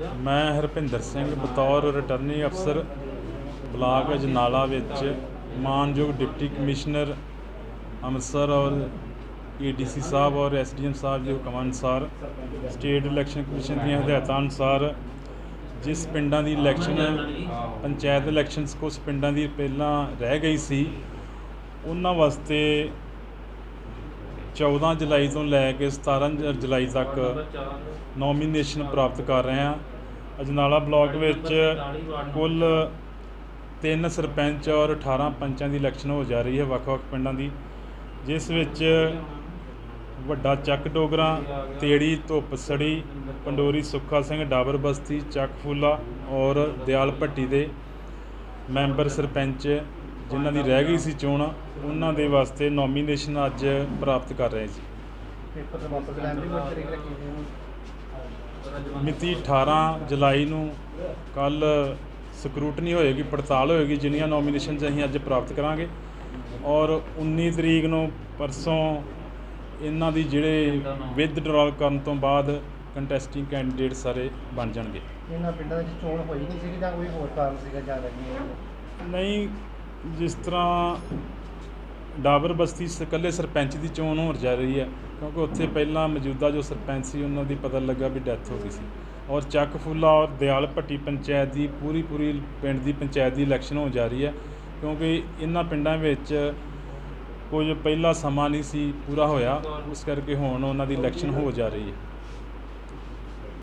ਮੈਂ ਹਰਪਿੰਦਰ ਸਿੰਘ, ਬਤੌਰ ਰਿਟਰਨਿੰਗ ਅਫਸਰ, ਬਲਾਕ ਅਜਨਾਲਾ ਵਿੱਚ ਮਾਨਯੋਗ ਡਿਪਟੀ ਕਮਿਸ਼ਨਰ, ਅੰਮ੍ਰਿਤਸਰ ਔਰ ਏਡੀਸੀ ਸਾਹਿਬ ਔਰ ਐਸਡੀਐਮ ਸਾਹਿਬ ਦੇ ਹੁਕਮਾਂ ਅਨੁਸਾਰ ਸਟੇਟ ਇਲੈਕਸ਼ਨ ਕਮਿਸ਼ਨ ਦੀਆਂ ਹਦਾਇਤਾਂ ਅਨੁਸਾਰ ਜਿਸ ਪਿੰਡਾਂ ਦੀ ਇਲੈਕਸ਼ਨ, ਪੰਚਾਇਤ ਇਲੈਕਸ਼ਨਸ ਕੁਛ ਪਿੰਡਾਂ ਦੀ ਪਹਿਲਾਂ ਰਹਿ ਗਈ ਸੀ, ਉਹਨਾਂ ਵਾਸਤੇ 14 ਜੁਲਾਈ ਤੋਂ ਲੈ ਕੇ 17 ਜੁਲਾਈ ਤੱਕ ਨੋਮੀਨੇਸ਼ਨ ਪ੍ਰਾਪਤ ਕਰ ਰਹੇ ਹਾਂ। ਅਜਨਾਲਾ ਬਲਾਕ ਵਿੱਚ ਕੁੱਲ ਤਿੰਨ ਸਰਪੰਚ ਔਰ 18 ਪੰਚਾਂ ਦੀ ਇਲੈਕਸ਼ਨ ਹੋ ਜਾ ਰਹੀ ਹੈ ਵੱਖ-ਵੱਖ ਪਿੰਡਾਂ ਦੀ, ਜਿਸ ਵਿੱਚ ਵੱਡਾ ਚੱਕ ਡੋਗਰਾ, ਤੇੜੀ, ਧੁੱਪ ਸੜੀ, ਪੰਡੋਰੀ ਸੁੱਖਾ ਸਿੰਘ, ਡਾਬਰ ਬਸਤੀ, ਚੱਕ ਫੂਲਾ ਔਰ ਦਿਆਲ ਭੱਟੀ ਦੇ ਮੈਂਬਰ ਸਰਪੰਚ ਜਿਨ੍ਹਾਂ ਦੀ ਰਹਿ ਗਈ ਸੀ ਚੋਣ ਉਹਨਾਂ ਦੇ ਵਾਸਤੇ ਨੋਮੀਨੇਸ਼ਨ ਅੱਜ ਪ੍ਰਾਪਤ ਕਰ ਰਹੇ ਜੀ। ਹੈ ਮਿਤੀ 18 ਜੁਲਾਈ ਨੂੰ ਕੱਲ ਸਕਰੂਟਨੀ ਹੋਏਗੀ ਪੜਤਾਲ ਹੋਏਗੀ ਜਿੰਨੀਆਂ ਨੋਮੀਨੇਸ਼ਨਸ ਅਸੀਂ ਅੱਜ ਪ੍ਰਾਪਤ ਕਰਾਂਗੇ। ਔਰ 19 ਤਰੀਕ ਨੂੰ ਪਰਸੋਂ ਇਹਨਾਂ ਦੀ ਜਿਹੜੇ ਵਿਦਡਰਾਲ ਕਰਨ ਤੋਂ ਬਾਅਦ ਕੰਟੈਸਟਿੰਗ ਕੈਂਡੀਡੇਟ ਸਾਰੇ ਬਣ ਜਾਣਗੇ। ਇਹਨਾਂ ਪਿੰਡਾਂ ਵਿੱਚ ਚੋਣ ਹੋਈ ਨਹੀਂ ਸੀ ਜਾਂ ਕੋਈ ਹੋਰ ਕਾਰਨ ਸੀਗਾ ਜਾਂ ਨਹੀਂ ਨਹੀਂ ਜਿਸ ਤਰ੍ਹਾਂ ਡਾਬਰ ਬਸਤੀ ਇਕੱਲੇ ਸਰਪੰਚ ਦੀ ਚੋਣ ਹੋ ਜਾ ਰਹੀ ਹੈ, ਕਿਉਂਕਿ ਉੱਥੇ ਪਹਿਲਾਂ ਮੌਜੂਦਾ ਜੋ ਸਰਪੰਚ ਸੀ, ਉਹਨਾਂ ਦੀ ਪਤਾ ਲੱਗਾ ਵੀ ਡੈਥ ਹੋ ਗਈ ਸੀ। ਔਰ ਚੱਕ ਫੁੱਲਾ ਔਰ ਦਿਆਲ ਭੱਟੀ ਪੰਚਾਇਤ ਦੀ ਪੂਰੀ ਪੂਰੀ ਪਿੰਡ ਦੀ ਪੰਚਾਇਤ ਦੀ ਇਲੈਕਸ਼ਨ ਹੋ ਜਾ ਰਹੀ ਹੈ, ਕਿਉਂਕਿ ਇਹਨਾਂ ਪਿੰਡਾਂ ਵਿੱਚ ਕੁਝ ਪਹਿਲਾ ਸਮਾਂ ਨਹੀਂ ਸੀ ਪੂਰਾ ਹੋਇਆ ਉਸ ਕਰਕੇ ਹੁਣ ਉਹਨਾਂ ਦੀ ਇਲੈਕਸ਼ਨ ਹੋ ਜਾ ਰਹੀ ਹੈ।